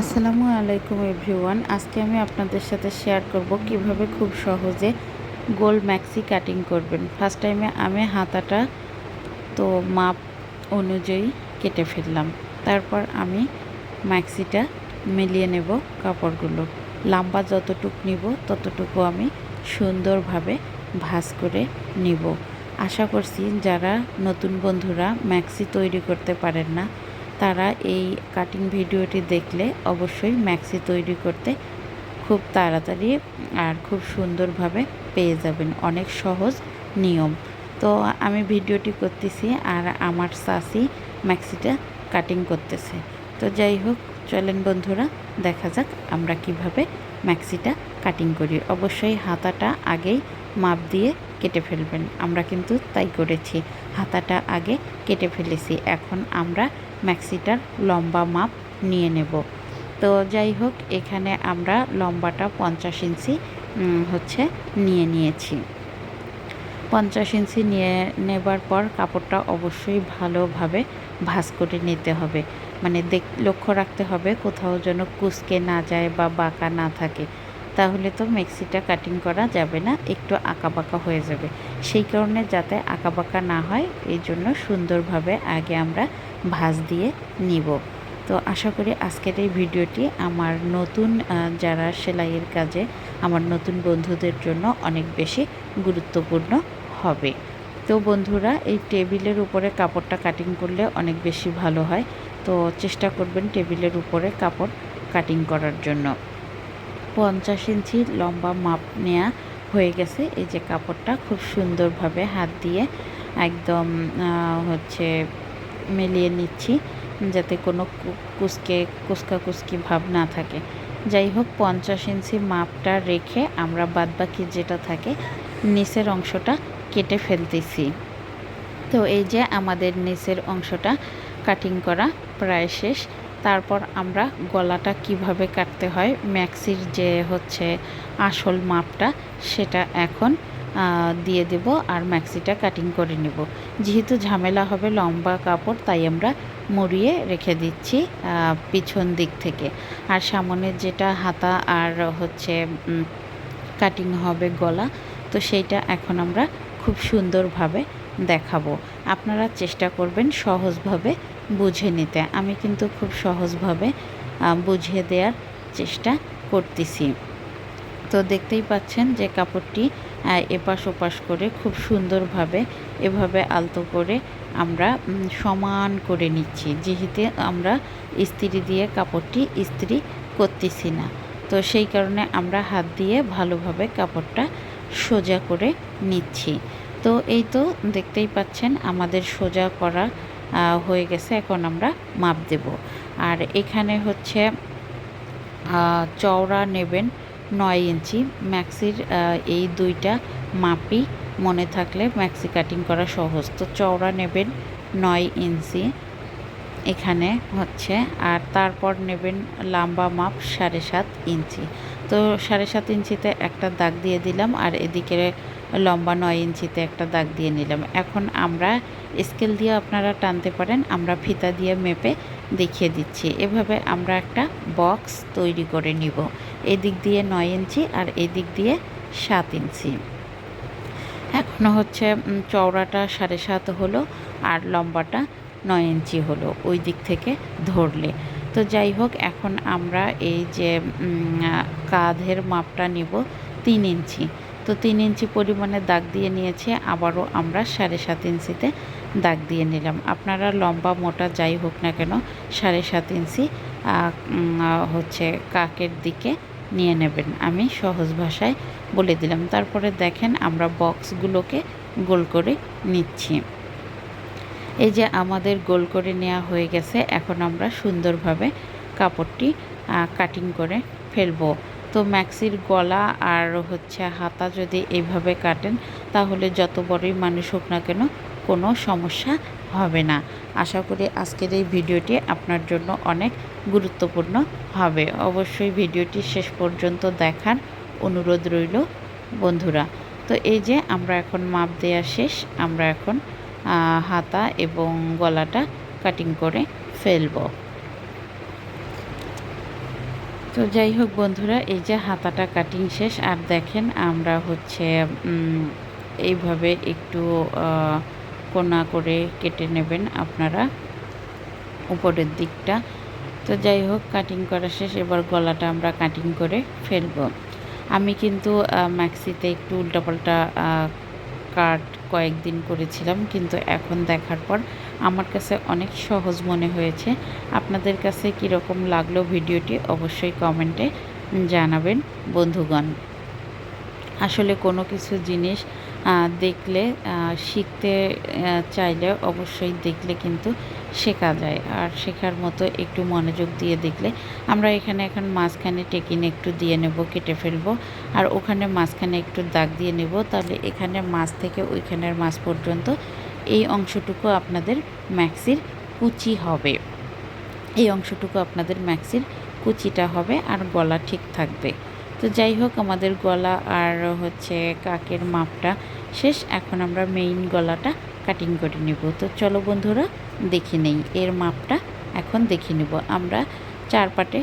আসসালামু আলাইকুম এভরিওয়ান। আজকে আমি আপনাদের সাথে শেয়ার করব কীভাবে খুব সহজে গোল ম্যাক্সি কাটিং করবেন। ফার্স্ট টাইমে আমি হাতাটা তো মাপ অনুযায়ী কেটে ফেললাম। তারপর আমি ম্যাক্সিটা মিলিয়ে নেব কাপড়গুলো। লম্বা যতটুকু নিব ততটুকু আমি সুন্দরভাবে ভাঁজ করে নিব। আশা করছি যারা নতুন বন্ধুরা ম্যাক্সি তৈরি করতে পারেন না তারা এই কাটিং ভিডিওটি দেখলে অবশ্যই ম্যাক্সি তৈরি করতে খুব তাড়াতাড়ি আর খুব সুন্দরভাবে পেয়ে যাবেন। অনেক সহজ নিয়ম। তো আমি ভিডিওটি করতেছি আর আমার সাসি ম্যাক্সিটা কাটিং করতেছে। তো যাই হোক, চলেন বন্ধুরা, দেখা যাক আমরা কীভাবে ম্যাক্সিটা কাটিং করি। অবশ্যই হাতাটা আগেই মাপ দিয়ে কেটে ফেলবেন। আমরা কিন্তু তাই করেছি। হাতাটা আগে কেটে ফেলেছি। এখন আমরা ম্যাক্সিটার লম্বা মাপ নিয়ে নেব। তো যাই হোক, এখানে আমরা লম্বাটা পঞ্চাশ ইঞ্চি হচ্ছে নিয়ে নিয়েছি। পঞ্চাশ ইঞ্চি নিয়ে নেবার পর কাপড়টা অবশ্যই ভালোভাবে ভাঁজ করে নিতে হবে। মানে দেখ, লক্ষ্য রাখতে হবে কোথাও যেন কুচকে না যায় বা বাঁকা না থাকে। তাহলে তো মেক্সিটা কাটিং করা যাবে না, একটু আঁকাবাঁকা হয়ে যাবে। সেই কারণে যাতে আঁকাবাঁকা না হয়, এই জন্য সুন্দরভাবে আগে আমরা ভাঁজ দিয়ে নিব। তো আশা করি আজকের এই ভিডিওটি আমার নতুন যারা সেলাইয়ের কাজে, আমার নতুন বন্ধুদের জন্য অনেক বেশি গুরুত্বপূর্ণ হবে। তো বন্ধুরা, এই টেবিলের উপরে কাপড়টা কাটিং করলে অনেক বেশি ভালো হয়। তো চেষ্টা করবেন টেবিলের উপরে কাপড় কাটিং করার জন্য। পঞ্চাশ ইঞ্চি লম্বা মাপ নেওয়া হয়ে গেছে। এই যে কাপড়টা খুব সুন্দরভাবে হাত দিয়ে একদম হচ্ছে মেলিয়ে নিচ্ছি যাতে কোনো কুচকে কুচকা কুচকি ভাব না থাকে। যাই হোক, পঞ্চাশ ইঞ্চি মাপটা রেখে আমরা বাদবাকি যেটা থাকে নিচের অংশটা কেটে ফেলতেছি। তো এই যে আমাদের নিচের অংশটা কাটিং করা প্রায় শেষ। তারপর আমরা গলাটা কীভাবে কাটতে হয়, ম্যাক্সির যে হচ্ছে আসল মাপটা, সেটা এখন দিয়ে দেব আর ম্যাক্সিটা কাটিং করে নেব। যেহেতু ঝামেলা হবে লম্বা কাপড়, তাই আমরা মুড়িয়ে রেখে দিচ্ছি পিছন দিক থেকে। আর সামনের যেটা হাতা আর হচ্ছে কাটিং হবে গলা, তো সেইটা এখন আমরা খুব সুন্দরভাবে দেখাবো। আপনারা চেষ্টা করবেন সহজভাবে বুঝে নিতে। আমি কিন্তু খুব সহজভাবে বুঝিয়ে দেওয়ার চেষ্টা করতেছি। তো দেখতেই পাচ্ছেন যে কাপড়টি এপাশ ওপাশ করে খুব সুন্দরভাবে এভাবে আলতো করে আমরা সমান করে নিচ্ছি। যেহেতু আমরা ইস্ত্রি দিয়ে কাপড়টি ইস্ত্রি করতেছি না। তো সেই কারণে আমরা হাত দিয়ে ভালোভাবে কাপড়টা সোজা করে নিচ্ছি। তো এই তো দেখতেই পাচ্ছেন আমাদের সোজা করা হয়ে গেছে। এখন আমরা মাপ দেব। আর এখানে হচ্ছে চওড়া নেবেন নয় ইঞ্চি। ম্যাক্সির এই দুইটা মাপই মনে থাকলে ম্যাক্সি কাটিং করা সহজ। তো চওড়া নেবেন নয় ইঞ্চি এখানে হচ্ছে, আর তারপর নেবেন লম্বা মাপ সাড়ে সাত ইঞ্চি। তো সাড়ে সাত ইঞ্চিতে একটা দাগ দিয়ে দিলাম, আর এদিকে লম্বা নয় ইঞ্চিতে একটা দাগ দিয়ে নিলাম। এখন আমরা স্কেল দিয়ে আপনারা টানতে পারেন, আমরা ফিতা দিয়ে মেপে দেখিয়ে দিচ্ছি। এভাবে আমরা একটা বক্স তৈরি করে নিব। এদিক দিয়ে নয় ইঞ্চি আর এদিক দিয়ে সাত ইঞ্চি। এখনও হচ্ছে চওড়াটা সাড়ে সাত হলো আর লম্বাটা নয় ইঞ্চি হলো ওই দিক থেকে ধরলে। তো যাই হোক, এখন আমরা এই যে কাঁধের মাপটা নিব তিন ইঞ্চি। তো তিন ইঞ্চি পরিমাণে দাগ দিয়ে নিয়েছি, আবারও আমরা সাড়ে সাত ইঞ্চিতে দাগ দিয়ে নিলাম। আপনারা লম্বা, মোটা যাই হোক না কেন, সাড়ে সাত ইঞ্চি হচ্ছে কাকের দিকে নিয়ে নেবেন। আমি সহজ ভাষায় বলে দিলাম। তারপরে দেখেন আমরা বক্সগুলোকে গোল করে নিচ্ছি। এই যে আমাদের গোল করে নেওয়া হয়ে গেছে, এখন আমরা সুন্দরভাবে কাপড়টি কাটিং করে ফেলব। তো ম্যাক্সির গলা আর হচ্ছে হাতা যদি এইভাবে কাটেন, তাহলে যত বড়ই মানুষ হোক না কেন কোনো সমস্যা হবে না। আশা করি আজকের এই ভিডিওটি আপনার জন্য অনেক গুরুত্বপূর্ণ হবে। অবশ্যই ভিডিওটি শেষ পর্যন্ত দেখার অনুরোধ রইল বন্ধুরা। তো এই যে আমরা এখন মাপ দেওয়া শেষ, আমরা এখন হাতা এবং গলাটা কাটিং করে ফেলব। তো যাই হোক বন্ধুরা, এই যে হাতাটা কাটিং শেষ, আর দেখেন আমরা হচ্ছে এইভাবে একটু কোনা করে কেটে নেবেন আপনারা উপরের দিকটা। তো যাই হোক কাটিং করা শেষ, এবার গলাটা আমরা কাটিং করে ফেলব। আমি কিন্তু ম্যাক্সিতে একটু উল্টাপাল্টা কাট কয়েকদিন করেছিলাম, কিন্তু এখন দেখার পর আমার কাছে অনেক সহজ মনে হয়েছে। আপনাদের কাছে কীরকম লাগল ভিডিওটি অবশ্যই কমেন্টে জানাবেন, বন্ধুগণ। আসলে কোনো কিছু জিনিস দেখলে শিখতে চাইলে অবশ্যই দেখলে কিন্তু শেখা যায়। আর শেখার মতো একটু মনোযোগ দিয়ে দেখলে, আমরা এখানে এখন মাঝখানে টেকিন একটু দিয়ে নেব, কেটে ফেলব। আর ওখানে মাঝখানে একটু দাগ দিয়ে নেব, তাহলে এখানে মাছ থেকে ওইখানের মাছ পর্যন্ত এই অংশটুকু আপনাদের ম্যাক্সির কুচি হবে। এই অংশটুকু আপনাদের ম্যাক্সির কুচিটা হবে, আর গলা ঠিক থাকবে। তো যাই হোক, আমাদের গলা আর হচ্ছে কাকের মাপটা শেষ। এখন আমরা মেইন গলাটা কাটিং করে নেব। তো চলো বন্ধুরা, দেখে নেই। এর মাপটা এখন দেখে নেব। আমরা চার পাটে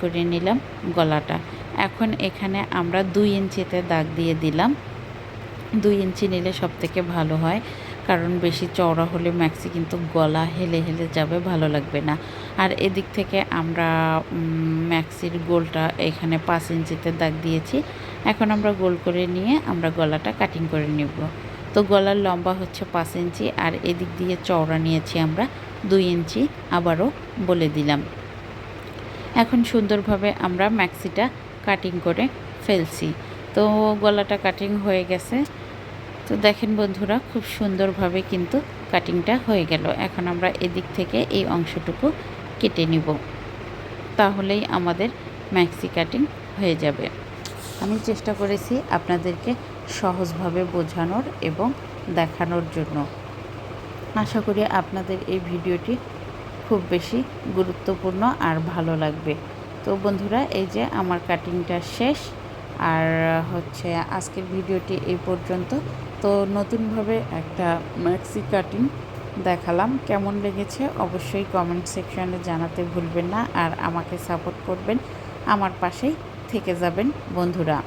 করে নিলাম গলাটা। এখন এখানে আমরা দুই ইঞ্চিতে দাগ দিয়ে দিলাম। দুই ইঞ্চি নিলে সব থেকে ভালো হয়, কারণ বেশি চওড়া হলে ম্যাক্সি কিন্তু গলা হেলে হেলে যাবে, ভালো লাগবে না। আর এদিক থেকে আমরা ম্যাক্সির গোলটা এখানে পাঁচ ইঞ্চিতে দাগ দিয়েছি। এখন আমরা গোল করে নিয়ে আমরা গলাটা কাটিং করে নেব। তো গলার লম্বা হচ্ছে পাঁচ ইঞ্চি আর এদিক দিয়ে চওড়া নিয়েছি আমরা দুই ইঞ্চি, আবারও বলে দিলাম। এখন সুন্দরভাবে আমরা ম্যাক্সিটা কাটিং করে ফেলছি। তো গলাটা কাটিং হয়ে গেছে। তো দেখেন বন্ধুরা, খুব সুন্দরভাবে কিন্তু কাটিংটা হয়ে গেল। এখন আমরা এদিক থেকে এই অংশটুকু কেটে নিব। তাহলেই আমাদের ম্যাক্সি কাটিং হয়ে যাবে। আমি চেষ্টা করেছি আপনাদেরকে সহজভাবে বোঝানোর এবং দেখানোর জন্য। আশা করি আপনাদের এই ভিডিওটি খুব বেশি গুরুত্বপূর্ণ আর ভালো লাগবে। তো বন্ধুরা, এই যে আমার কাটিংটা শেষ, আর হচ্ছে আজকের ভিডিওটি এই পর্যন্ত। তো নতুনভাবে একটা ম্যাক্সি কাটিং দেখালাম কেমন লেগেছে অবশ্যই কমেন্ট সেকশানে জানাতে ভুলবেন না আর আমাকে সাপোর্ট করবেন আমার পাশেই থেকে যাবেন বন্ধুরা।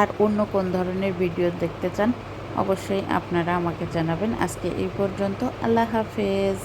আর অন্য কোন ধরনের ভিডিও দেখতে চান অবশ্যই আপনারা আমাকে জানাবেন। আজকে এই পর্যন্ত আল্লাহ হাফেজ।